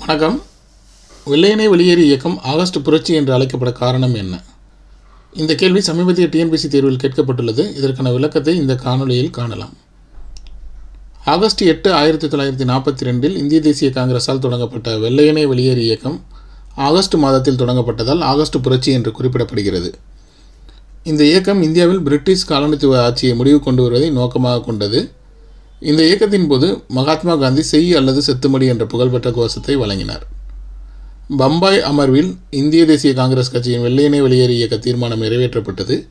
வணக்கம். வெள்ளையனே வெளியேறு இயக்கம் ஆகஸ்ட் புரட்சி என்று அழைக்கப்பட காரணம் என்ன? இந்த கேள்வி சமீபத்திய டிஎன்பிசி தேர்வில் கேட்கப்பட்டுள்ளது. இதற்கான விளக்கத்தை இந்த காணொலியில் காணலாம். ஆகஸ்ட் எட்டு ஆயிரத்தி தொள்ளாயிரத்தி நாற்பத்தி ரெண்டில் இந்திய தேசிய காங்கிரஸால் தொடங்கப்பட்ட வெள்ளையனே வெளியேறு இயக்கம் ஆகஸ்ட் மாதத்தில் தொடங்கப்பட்டதால் ஆகஸ்ட் புரட்சி என்று குறிப்பிடப்படுகிறது. இந்த இயக்கம் இந்தியாவில் பிரிட்டிஷ் காலனித்துவ ஆட்சியை முடிவு கொண்டு வருவதை நோக்கமாக கொண்டது. இந்த இயக்கத்தின் போது மகாத்மா காந்தி செய் அல்லது செத்துமடி என்ற புகழ்பெற்ற கோஷத்தை வழங்கினார். பம்பாய் அமர்வில் இந்திய தேசிய காங்கிரஸ் கட்சியின் வெள்ளையனே வெளியேறு இயக்க தீர்மானம் நிறைவேற்றப்பட்டது.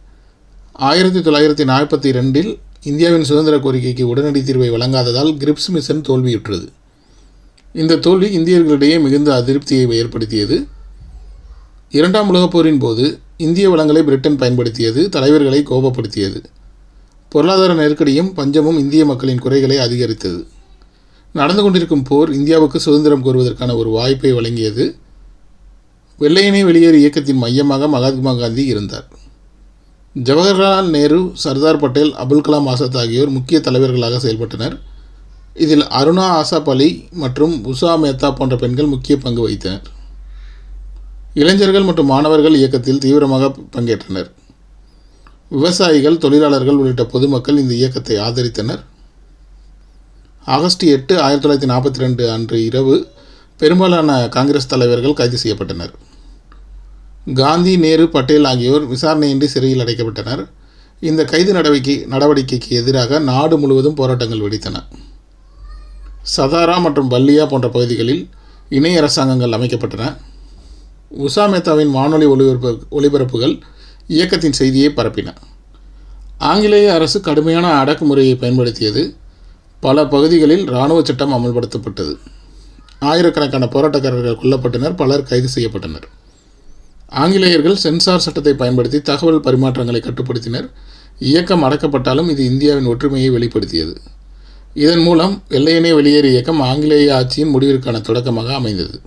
ஆயிரத்தி தொள்ளாயிரத்தி நாற்பத்தி ரெண்டில் இந்தியாவின் சுதந்திர கோரிக்கைக்கு உடனடி தீர்வை வழங்காததால் கிரிப்ஸ் மிஷன் தோல்வியுற்றது. இந்த தோல்வி இந்தியர்களிடையே மிகுந்த அதிருப்தியை ஏற்படுத்தியது. இரண்டாம் உலகப் போரின் போது இந்திய வளங்களை பிரிட்டன் பயன்படுத்தியது தலைவர்களை கோபப்படுத்தியது. பொருளாதார நெருக்கடியும் பஞ்சமும் இந்திய மக்களின் குறைகளை அதிகரித்தது. நடந்து கொண்டிருக்கும் போர் இந்தியாவுக்கு சுதந்திரம் கோருவதற்கான ஒரு வாய்ப்பை வழங்கியது. வெள்ளையனே வெளியேறு இயக்கத்தின் மையமாக மகாத்மா காந்தி இருந்தார். ஜவஹர்லால் நேரு சர்தார் பட்டேல் அபுல் கலாம் ஆசாத் ஆகியோர் முக்கிய தலைவர்களாக செயல்பட்டனர். இதில் அருணா ஆசாப் அலி மற்றும் உஷா மேத்தா போன்ற பெண்கள் முக்கிய பங்கு வகித்தனர். இளைஞர்கள் மற்றும் மாணவர்கள் இயக்கத்தில் தீவிரமாக பங்கேற்றனர். விவசாயிகள் தொழிலாளர்கள் உள்ளிட்ட பொதுமக்கள் இந்த இயக்கத்தை ஆதரித்தனர். ஆகஸ்ட் எட்டு ஆயிரத்தி தொள்ளாயிரத்தி நாற்பத்தி ரெண்டு அன்று இரவு பெரும்பாலான காங்கிரஸ் தலைவர்கள் கைது செய்யப்பட்டனர். காந்தி நேரு பட்டேல் ஆகியோர் விசாரணையின்றி சிறையில் அடைக்கப்பட்டனர். இந்த கைது நடவடிக்கை நடவடிக்கைக்கு எதிராக நாடு முழுவதும் போராட்டங்கள் வெடித்தன. சதாரா மற்றும் பல்லியா போன்ற பகுதிகளில் இணை அரசாங்கங்கள் அமைக்கப்பட்டன. உஷா மேத்தாவின் வானொலி ஒளிபரப்பு ஒளிபரப்புகள் இயக்கத்தின் செய்தியை பரப்பின ஆங்கிலேய அரசு கடுமையான அடக்குமுறையை பயன்படுத்தியது. பல பகுதிகளில் இராணுவ சட்டம் அமல்படுத்தப்பட்டது. ஆயிரக்கணக்கான போராட்டக்காரர்கள் கொல்லப்பட்டனர் பலர் கைது செய்யப்பட்டனர். ஆங்கிலேயர்கள் சென்சார் சட்டத்தை பயன்படுத்தி தகவல் பரிமாற்றங்களை கட்டுப்படுத்தினர். இயக்கம் அடக்கப்பட்டாலும் இது இந்தியாவின் ஒற்றுமையை வெளிப்படுத்தியது. இதன் மூலம் வெள்ளையனே வெளியேறு இயக்கம் ஆங்கிலேய ஆட்சியின் முடிவிற்கான தொடக்கமாக அமைந்தது.